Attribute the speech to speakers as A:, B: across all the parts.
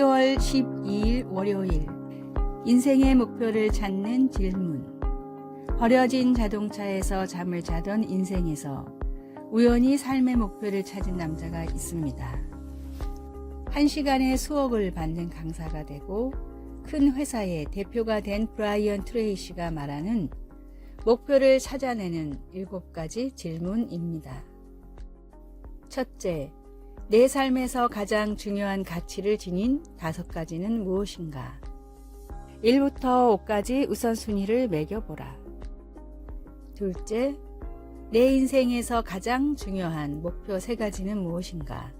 A: 12월 12일 월요일 인생의 목표를 찾는 질문 버려진 자동차에서 잠을 자던 인생에서 우연히 삶의 목표를 찾은 남자가 있습니다. 한 시간에 수억을 받는 강사가 되고 큰 회사의 대표가 된 브라이언 트레이시가 말하는 목표를 찾아내는 일곱 가지 질문입니다. 첫째, 내 삶에서 가장 중요한 가치를 지닌 다섯 가지는 무엇인가? 1부터 5까지 우선순위를 매겨보라. 둘째, 내 인생에서 가장 중요한 목표 세 가지는 무엇인가?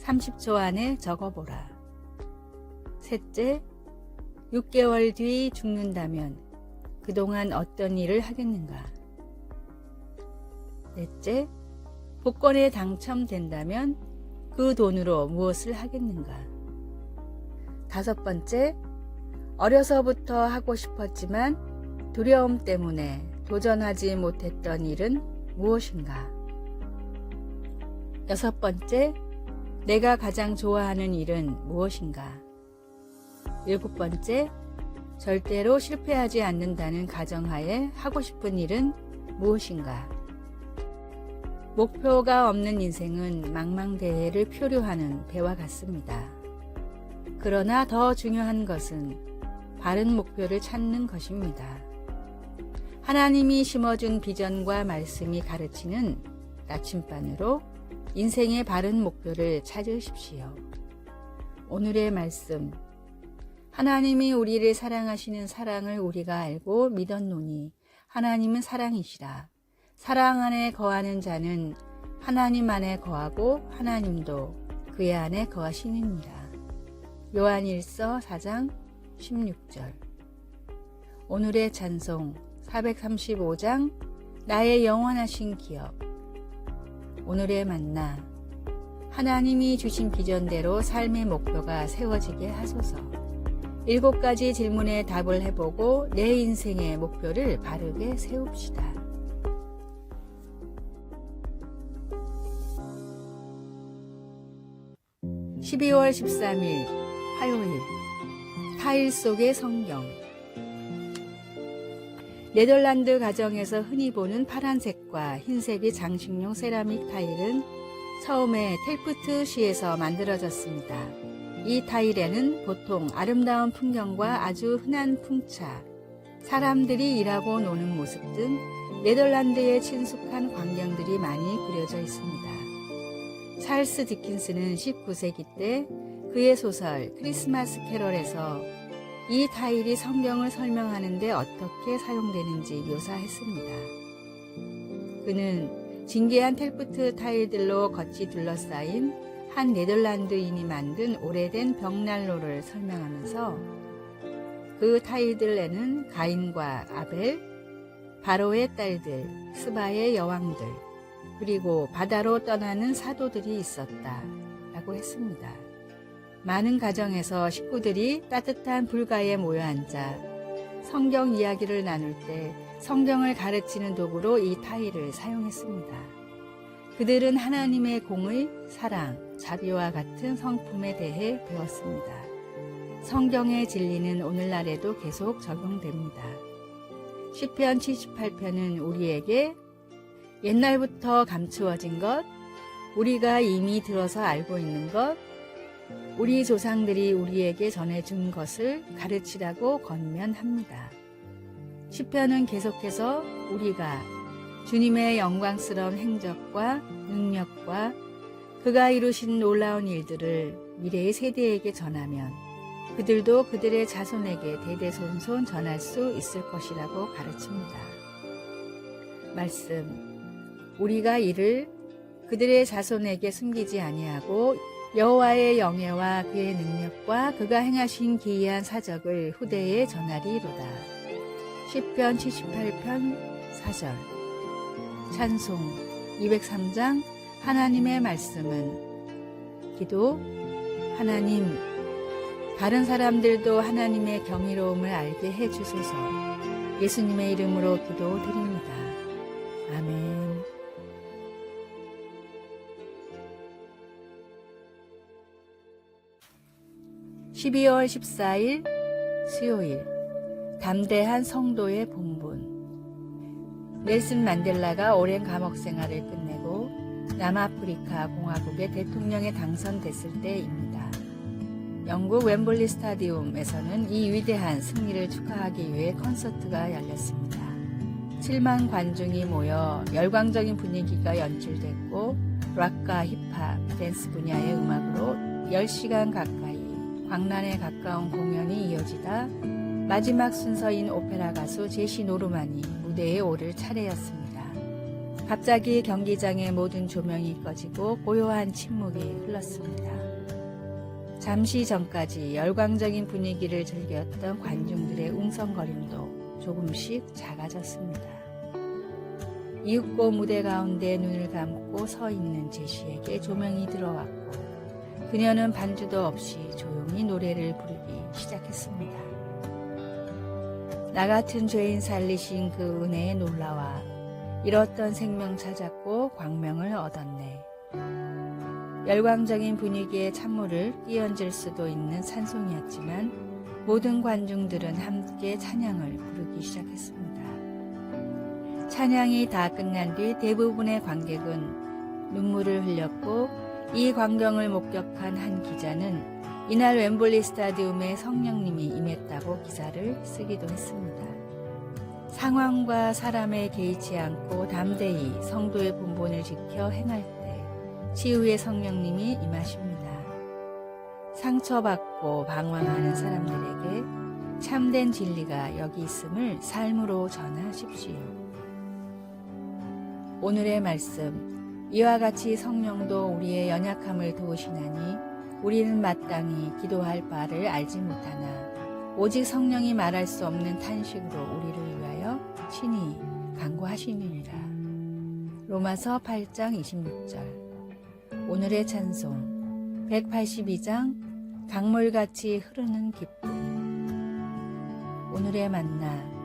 A: 30초 안에 적어보라. 셋째, 6개월 뒤 죽는다면 그동안 어떤 일을 하겠는가? 넷째, 복권에 당첨된다면 그 돈으로 무엇을 하겠는가? 다섯 번째, 어려서부터 하고 싶었지만 두려움 때문에 도전하지 못했던 일은 무엇인가? 여섯 번째, 내가 가장 좋아하는 일은 무엇인가? 일곱 번째, 절대로 실패하지 않는다는 가정하에 하고 싶은 일은 무엇인가? 목표가 없는 인생은 망망대해를 표류하는 배와 같습니다. 그러나 더 중요한 것은 바른 목표를 찾는 것입니다. 하나님이 심어준 비전과 말씀이 가르치는 나침반으로 인생의 바른 목표를 찾으십시오. 오늘의 말씀. 하나님이 우리를 사랑하시는 사랑을 우리가 알고 믿었노니 하나님은 사랑이시라. 사랑 안에 거하는 자는 하나님 안에 거하고 하나님도 그의 안에 거하시느니라. 요한일서 4장 16절. 오늘의 찬송 435장 나의 영원하신 기업. 오늘의 만나 하나님이 주신 비전대로 삶의 목표가 세워지게 하소서. 일곱 가지 질문에 답을 해보고 내 인생의 목표를 바르게 세웁시다. 12월 13일 화요일 타일 속의 성경 네덜란드 가정에서 흔히 보는 파란색과 흰색의 장식용 세라믹 타일은 처음에 텔프트 시에서 만들어졌습니다. 이 타일에는 보통 아름다운 풍경과 아주 흔한 풍차, 사람들이 일하고 노는 모습 등 네덜란드의 친숙한 광경들이 많이 그려져 있습니다. 찰스 디킨스는 19세기 때 그의 소설 크리스마스 캐럴에서 이 타일이 성경을 설명하는데 어떻게 사용되는지 묘사했습니다. 그는 징계한 텔프트 타일들로 겉이 둘러싸인 한 네덜란드인이 만든 오래된 벽난로를 설명하면서 그 타일들에는 가인과 아벨, 바로의 딸들, 스바의 여왕들, 그리고 바다로 떠나는 사도들이 있었다. 라고 했습니다. 많은 가정에서 식구들이 따뜻한 불가에 모여 앉아 성경 이야기를 나눌 때 성경을 가르치는 도구로 이 타일을 사용했습니다. 그들은 하나님의 공의, 사랑, 자비와 같은 성품에 대해 배웠습니다. 성경의 진리는 오늘날에도 계속 적용됩니다. 시편 78편은 우리에게 옛날부터 감추어진 것, 우리가 이미 들어서 알고 있는 것, 우리 조상들이 우리에게 전해준 것을 가르치라고 건면합니다. 시편은 계속해서 우리가 주님의 영광스러운 행적과 능력과 그가 이루신 놀라운 일들을 미래의 세대에게 전하면 그들도 그들의 자손에게 대대손손 전할 수 있을 것이라고 가르칩니다. 말씀 우리가 이를 그들의 자손에게 숨기지 아니하고 여호와의 영예와 그의 능력과 그가 행하신 기이한 사적을 후대에 전하리로다. 10편 78편 4절 찬송 203장 하나님의 말씀은 기도 하나님 다른 사람들도 하나님의 경이로움을 알게 해 주소서 예수님의 이름으로 기도드립니다. 12월 14일 수요일 담대한 성도의 본분 넬슨 만델라가 오랜 감옥 생활을 끝내고 남아프리카 공화국의 대통령에 당선됐을 때입니다. 영국 웸블리 스타디움에서는 이 위대한 승리를 축하하기 위해 콘서트가 열렸습니다. 7만 관중이 모여 열광적인 분위기가 연출됐고 락과 힙합, 댄스 분야의 음악으로 10시간 가까이 광란에 가까운 공연이 이어지다 마지막 순서인 오페라 가수 제시 노르만이 무대에 오를 차례였습니다. 갑자기 경기장의 모든 조명이 꺼지고 고요한 침묵이 흘렀습니다. 잠시 전까지 열광적인 분위기를 즐겼던 관중들의 웅성거림도 조금씩 작아졌습니다. 이윽고 무대 가운데 눈을 감고 서 있는 제시에게 조명이 들어왔고 그녀는 반주도 없이 조용히 노래를 부르기 시작했습니다. 나 같은 죄인 살리신 그 은혜에 놀라와 잃었던 생명 찾았고 광명을 얻었네. 열광적인 분위기에 찬물을 끼얹을 수도 있는 산송이었지만 모든 관중들은 함께 찬양을 부르기 시작했습니다. 찬양이 다 끝난 뒤 대부분의 관객은 눈물을 흘렸고 이 광경을 목격한 한 기자는 이날 웸블리 스타디움에 성령님이 임했다고 기사를 쓰기도 했습니다. 상황과 사람에 개의치 않고 담대히 성도의 본본을 지켜 행할 때 치유의 성령님이 임하십니다. 상처받고 방황하는 사람들에게 참된 진리가 여기 있음을 삶으로 전하십시오. 오늘의 말씀 이와 같이 성령도 우리의 연약함을 도우시나니 우리는 마땅히 기도할 바를 알지 못하나 오직 성령이 말할 수 없는 탄식으로 우리를 위하여 친히 간구하시느니라. 로마서 8장 26절. 오늘의 찬송 182장 강물같이 흐르는 기쁨. 오늘의 만나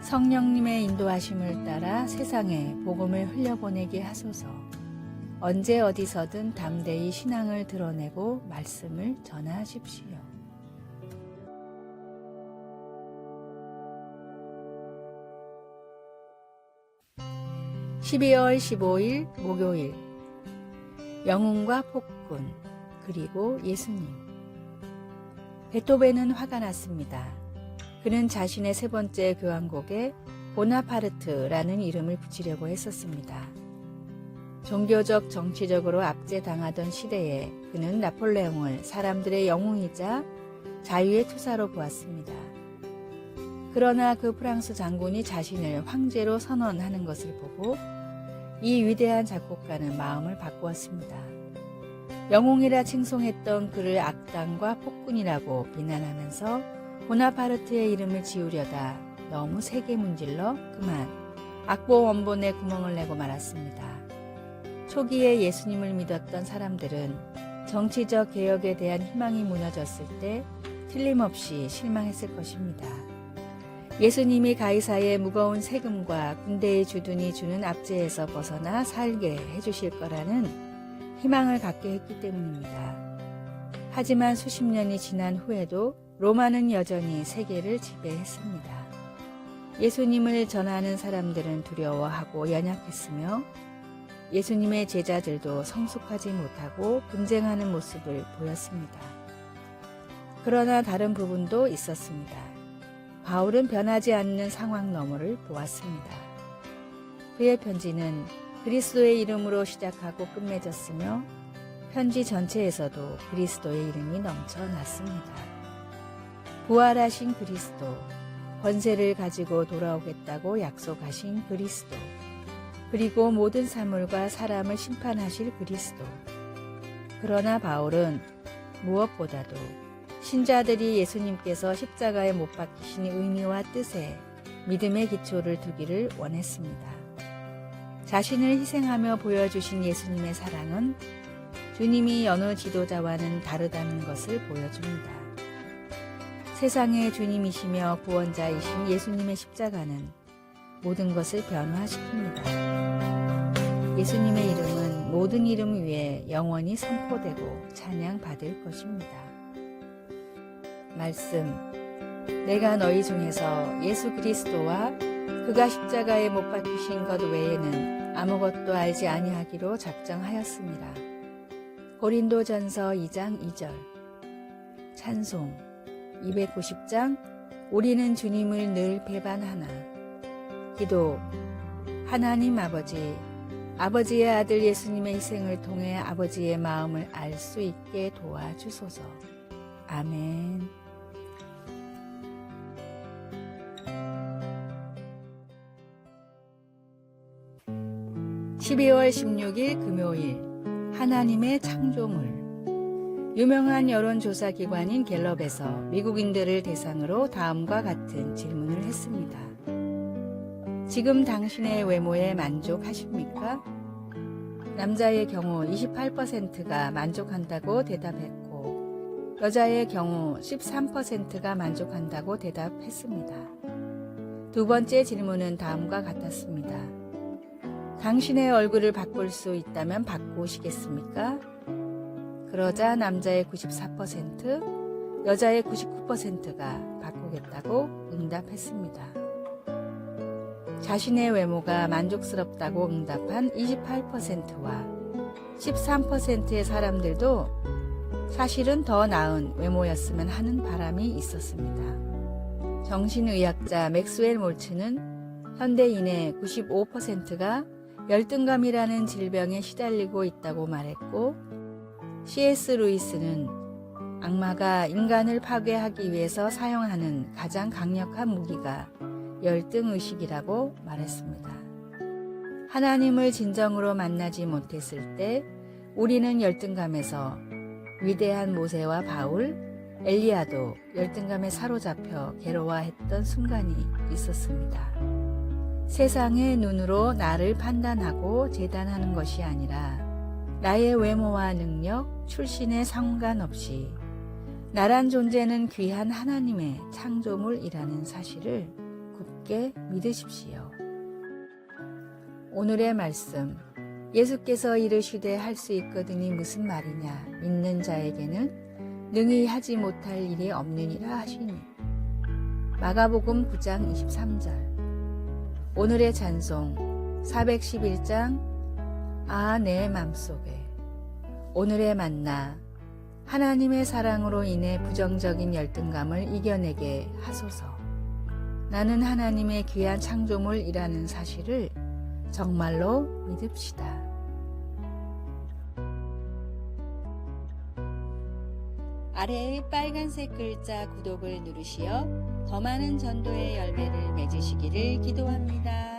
A: 성령님의 인도하심을 따라 세상에 복음을 흘려보내게 하소서 언제 어디서든 담대히 신앙을 드러내고 말씀을 전하십시오. (12월 15일) 목요일 영웅과 폭군 그리고 예수님 베토벤은 화가 났습니다. 그는 자신의 세 번째 교향곡에 보나파르트라는 이름을 붙이려고 했었습니다. 종교적 정치적으로 압제당하던 시대에 그는 나폴레옹을 사람들의 영웅이자 자유의 투사로 보았습니다. 그러나 그 프랑스 장군이 자신을 황제로 선언하는 것을 보고 이 위대한 작곡가는 마음을 바꾸었습니다. 영웅이라 칭송했던 그를 악당과 폭군이라고 비난하면서 보나파르트의 이름을 지우려다 너무 세게 문질러 그만 악보 원본에 구멍을 내고 말았습니다. 초기에 예수님을 믿었던 사람들은 정치적 개혁에 대한 희망이 무너졌을 때 틀림없이 실망했을 것입니다. 예수님이 가이사의 무거운 세금과 군대의 주둔이 주는 압제에서 벗어나 살게 해주실 거라는 희망을 갖게 했기 때문입니다. 하지만 수십 년이 지난 후에도 로마는 여전히 세계를 지배했습니다. 예수님을 전하는 사람들은 두려워하고 연약했으며 예수님의 제자들도 성숙하지 못하고 분쟁하는 모습을 보였습니다. 그러나 다른 부분도 있었습니다. 바울은 변하지 않는 상황 너머를 보았습니다. 그의 편지는 그리스도의 이름으로 시작하고 끝맺었으며 편지 전체에서도 그리스도의 이름이 넘쳐났습니다. 부활하신 그리스도, 권세를 가지고 돌아오겠다고 약속하신 그리스도, 그리고 모든 사물과 사람을 심판하실 그리스도. 그러나 바울은 무엇보다도 신자들이 예수님께서 십자가에 못 박히신 의미와 뜻에 믿음의 기초를 두기를 원했습니다. 자신을 희생하며 보여주신 예수님의 사랑은 주님이 여느 지도자와는 다르다는 것을 보여줍니다. 세상의 주님이시며 구원자이신 예수님의 십자가는 모든 것을 변화시킵니다. 예수님의 이름은 모든 이름 위에 영원히 선포되고 찬양받을 것입니다. 말씀 내가 너희 중에서 예수 그리스도와 그가 십자가에 못 박히신 것 외에는 아무것도 알지 아니하기로 작정하였습니다. 고린도전서 2장 2절 찬송 290장 우리는 주님을 늘 배반하나 기도 하나님 아버지 아버지의 아들 예수님의 희생을 통해 아버지의 마음을 알 수 있게 도와주소서. 아멘. 12월 16일 금요일 하나님의 창조물 유명한 여론조사 기관인 갤럽에서 미국인들을 대상으로 다음과 같은 질문을 했습니다. 지금 당신의 외모에 만족하십니까? 남자의 경우 28%가 만족한다고 대답했고, 여자의 경우 13%가 만족한다고 대답했습니다. 두 번째 질문은 다음과 같았습니다. 당신의 얼굴을 바꿀 수 있다면 바꾸시겠습니까? 그러자 남자의 94%, 여자의 99%가 바꾸겠다고 응답했습니다. 자신의 외모가 만족스럽다고 응답한 28%와 13%의 사람들도 사실은 더 나은 외모였으면 하는 바람이 있었습니다. 정신의학자 맥스웰 몰츠는 현대인의 95%가 열등감이라는 질병에 시달리고 있다고 말했고 C.S. 루이스는 악마가 인간을 파괴하기 위해서 사용하는 가장 강력한 무기가 열등의식이라고 말했습니다. 하나님을 진정으로 만나지 못했을 때 우리는 열등감에서 위대한 모세와 바울, 엘리야도 열등감에 사로잡혀 괴로워했던 순간이 있었습니다. 세상의 눈으로 나를 판단하고 재단하는 것이 아니라 나의 외모와 능력, 출신에 상관없이 나란 존재는 귀한 하나님의 창조물이라는 사실을 굳게 믿으십시오. 오늘의 말씀. 예수께서 이르시되 할 수 있거든이 무슨 말이냐. 믿는 자에게는 능히 하지 못할 일이 없느니라 하시니. 마가복음 9장 23절. 오늘의 찬송 411장 아 내 맘속에 오늘의 만나 하나님의 사랑으로 인해 부정적인 열등감을 이겨내게 하소서. 나는 하나님의 귀한 창조물이라는 사실을 정말로 믿읍시다. 아래의 빨간색 글자 구독을 누르시어 더 많은 전도의 열매를 맺으시기를 기도합니다.